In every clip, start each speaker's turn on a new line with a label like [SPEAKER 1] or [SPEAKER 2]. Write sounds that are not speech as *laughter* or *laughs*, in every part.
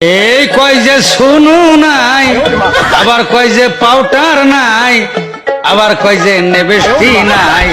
[SPEAKER 1] এই কয় যে শুনু নাই আবার কয় যে পাউটার নাই আবার কয় যে নেবেষ্টি নাই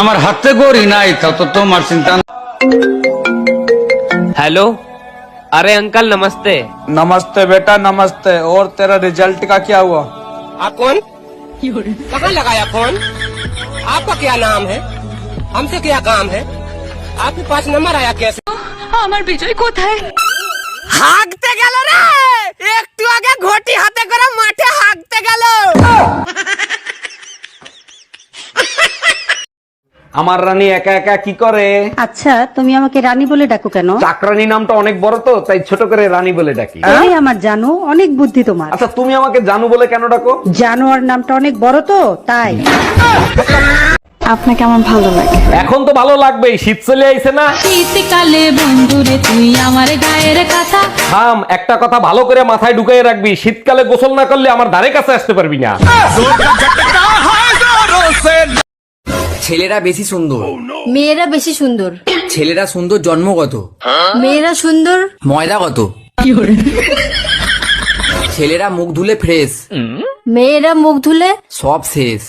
[SPEAKER 1] আমার হাতে গড়ি নাই তত তোমার চিন্তা না।
[SPEAKER 2] हेलो अरे अंकल नमस्ते
[SPEAKER 3] नमस्ते बेटा नमस्ते और तेरा रिजल्ट का क्या हुआ
[SPEAKER 4] आप कौन कहाँ लगाया फोन आपका क्या नाम है हमसे क्या काम है আপনি পাঁচ নম্বর আয়া কেস
[SPEAKER 5] আমার বিজয় কোথায়?
[SPEAKER 4] হাগতে গেল রে! একটু আগে ঘটি হাতে করে মাঠে হাগতে গেল।
[SPEAKER 6] আমার রানী একা একা কি করে?
[SPEAKER 7] আচ্ছা তুমি আমাকে রানী বলে ডাকো কেন?
[SPEAKER 6] চাকরানী নামটা অনেক বড় তো তাই ছোট করে রানী বলে ডাকি।
[SPEAKER 7] এই হ্যাঁ? আমার জানো অনেক বুদ্ধি তোমার।
[SPEAKER 6] আচ্ছা তুমি আমাকে জানু বলে কেন ডাকো?
[SPEAKER 7] জানোয়ার নামটা অনেক বড় তো তাই।
[SPEAKER 5] আপনাকে আমার ভালো লাগে।
[SPEAKER 6] এখন তো ভালো লাগবেই শীত চলে আইছে না।
[SPEAKER 5] শীতকালে বন্ধুরে তুই আমার গায়ের কথা।
[SPEAKER 6] থাম একটা কথা ভালো করে মাথায় ঢুকাই রাখবি শীতকালে গোসল না করলে আমার ধারে কাছে আসতে পারবি না।
[SPEAKER 8] ছেলেরা বেশি সুন্দর।
[SPEAKER 9] মেয়েরা বেশি সুন্দর।
[SPEAKER 8] ছেলেরা সুন্দর জন্মগত।
[SPEAKER 9] মেয়েরা সুন্দর।
[SPEAKER 8] ময়দাগত। ছেলেরা মুখ ধুলে ফ্রেশ
[SPEAKER 9] মেয়েরা মুখ ধুলে?
[SPEAKER 8] সব শেষ।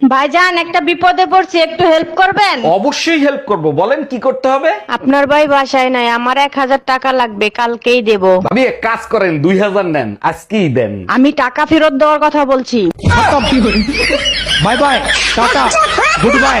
[SPEAKER 7] ভাইজান একটা বিপদে পড়ছি একটু হেল্প করবেন?
[SPEAKER 6] অবশ্যই হেল্প করব। বলেন কি করতে হবে?
[SPEAKER 7] আপনার ভাই বাসায় নাই আমার এক হাজার টাকা লাগবে কালকেই দেব।
[SPEAKER 6] আমি এক কাজ করেন দুই হাজার নেন আজকেই দেন।
[SPEAKER 7] আমি টাকা ফেরত দেওয়ার কথা বলছি।
[SPEAKER 3] Bye bye ta-ta good bye.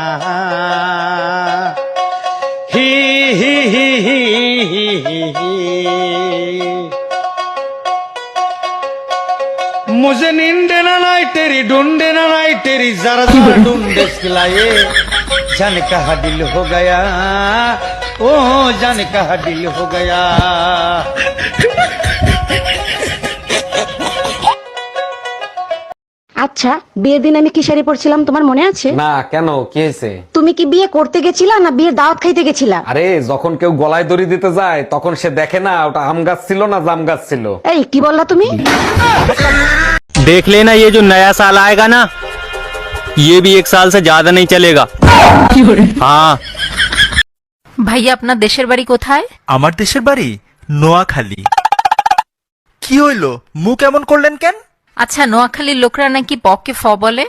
[SPEAKER 1] मुझे नींद न आई तेरी ढूंढे न आई तेरी जरा जरा ढूंढे सिलाए जाने कहा दिल हो गया ओ जाने कहा दिल हो गया
[SPEAKER 7] আচ্ছা বিয়ের দিন আমি কি শাড়ি পরছিলাম তোমার মনে আছে
[SPEAKER 6] না কেন কি হয়েছে
[SPEAKER 7] তুমি কি বিয়ে করতে গেছিলা না বিয়ের দাওয়াত খাইতে গেছিলা
[SPEAKER 6] আরে যখন কেউ গলায় দড়ি দিতে যায় তখন সে দেখে না ওটা আম গাছ ছিল না জাম গাছ ছিল
[SPEAKER 7] এই কি বললা তুমি
[SPEAKER 2] देख लेना ये जो नया साल आएगा ना ये भी एक साल से ज्यादा नहीं चलेगा हाँ
[SPEAKER 5] ভাইয়া আপনার দেশের বাড়ি কোথায়
[SPEAKER 10] আমার দেশের বাড়ি নোয়াখালী কি হইলো মুখ এমন করলেন কেন
[SPEAKER 5] আচ্ছা নোয়াখালীর লোকরা নাকি পকে ফ বলে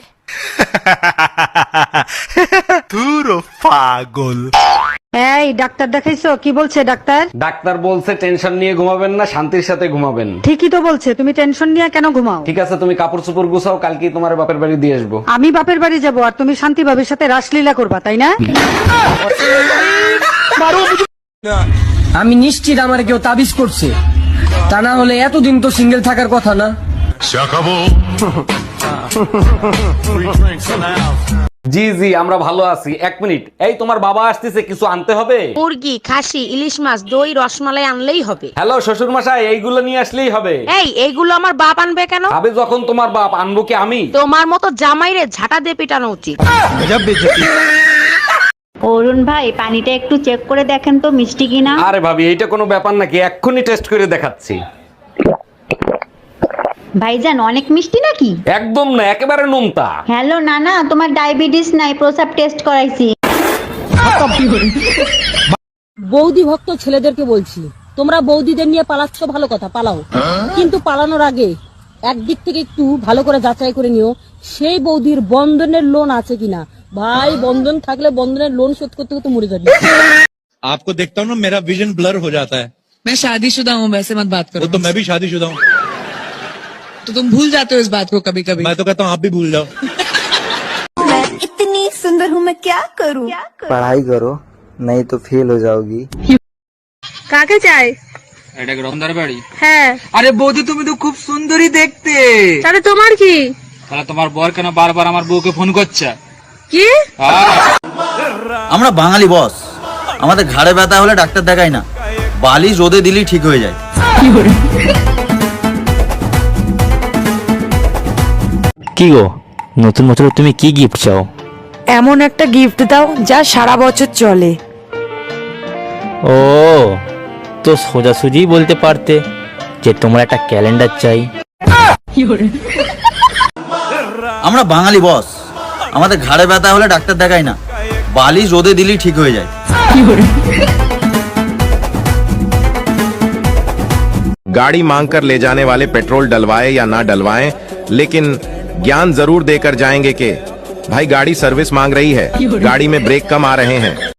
[SPEAKER 10] ধুরো পাগল
[SPEAKER 7] এই ডাক্তার দেখাইছো? কি বলছে ডাক্তার?
[SPEAKER 6] ডাক্তার বলছে টেনশন নিয়ে ঘুমাবেন না শান্তির সাথে ঘুমাবেন।
[SPEAKER 7] ঠিকই তো বলছে। তুমি টেনশন নিয়ে কেন ঘুমাও?
[SPEAKER 6] ঠিক আছে তুমি কাপড় চোপড় গুছাও কালকে তোমার বাপের বাড়ি দিয়ে আসব।
[SPEAKER 7] আমি বাপের বাড়ি যাব আর তুমি শান্তি ভাবির সাথে রাসলীলা করবা তাই না?
[SPEAKER 4] আমি নিশ্চিত আমার কেউ তাবিজ করছে। তা না হলে এতদিন তো সিঙ্গেল থাকার কথা না। *laughs*
[SPEAKER 6] জি জি আমরা ভালো আছি। এক মিনিট। এই তোমার বাবা আসতেছে কিছু আনতে হবে?
[SPEAKER 7] মুরগি খাসি ইলিশ মাছ দই রসমালাই আনলেই হবে।
[SPEAKER 6] হ্যালো শ্বশুর মশাই এইগুলো নিয়ে আসলেই হবে।
[SPEAKER 7] এই এইগুলো আমার বাপ আনবে কেন?
[SPEAKER 6] ভাবে যখন তোমার বাপ আনব কি আমি?
[SPEAKER 7] তোমার মতো জামাইরে ঝাঁটা দিয়ে পিটানো উচিত।
[SPEAKER 9] অরুণ ভাই পানিটা একটু চেক করে দেখেন তো মিষ্টি কিনা?
[SPEAKER 6] আরে ভাবি এইটা কোনো ব্যাপার নাকি? এক্ষুনি টেস্ট করে দেখাচ্ছি।
[SPEAKER 9] ভাইজান অনেক মিষ্টি নাকি
[SPEAKER 6] একদম না একেবারে নোনতা
[SPEAKER 9] হ্যালো নানা তোমার ডায়াবেটিস নাই প্রসাব টেস্ট করাইছি
[SPEAKER 5] বৌদি ভক্ত ছেলেদেরকে বলছি তোমরা বৌদিদের নিয়ে পালাচ্ছ ভালো কথা পালাও কিন্তু পালানোর আগে একদিক থেকে একটু ভালো করে যাচাই করে নিও সেই বৌদির বন্ধনের লোন আছে কিনা ভাই বন্ধন থাকলে বন্ধনের লোন শোধ করতে করতে মরে যাবে
[SPEAKER 10] आपको देखता हूँ ना मेरा विजन ब्लर हो जाता है
[SPEAKER 5] मैं शादीशुदा हूँ वैसे मत बात
[SPEAKER 10] वो तो मैं भी शादीशुदा हूँ
[SPEAKER 5] तो तुम भूल जाते हो इस बात को कभी कभी
[SPEAKER 10] मैं तो कहता हूँ आप भी भूल जाओ
[SPEAKER 9] इतनी सुंदर हूँ मैं क्या करूँ
[SPEAKER 8] पढ़ाई करो नहीं तो फेल हो जाओगी
[SPEAKER 7] কাকে চাই
[SPEAKER 4] এটা রমদার বাড়ি
[SPEAKER 7] হ্যাঁ
[SPEAKER 4] আরে বৌদি তুমি তো খুব সুন্দরী দেখতে
[SPEAKER 7] তাহলে তোমার কি
[SPEAKER 4] তাহলে তোমার বর কেন বারবার আমার বউকে ফোন করছে
[SPEAKER 7] কি
[SPEAKER 8] আমরা বাঙালি বস আমাদের ঘাড়ে ব্যথা হলে ডাক্তার দেখাই না বালিশ রোদে দিলেই ঠিক হয়ে যায়
[SPEAKER 2] কি গো নতুন বছরে তুমি কি গিফট চাও
[SPEAKER 7] এমন একটা গিফট দাও যা সারা বছর চলে
[SPEAKER 2] ও তো সোজাসুজি বলতে পারতে যে তোমার একটা ক্যালেন্ডার চাই
[SPEAKER 8] আমরা বাঙালি বস আমাদের ঘাড়ে ব্যথা হলে ডাক্তার দেখাই না বালিশ রোদে দিলেই ঠিক হয়ে যায়
[SPEAKER 11] गाड़ी मांग कर ले जाने वाले पेट्रोल डलवाए या ना डलवाएं लेकिन ज्ञान ज़रूर देकर जाएँगे कि, भाई, गाड़ी सर्विस मांग रही है। गाड़ी में ब्रेक कम आ रहे हैं।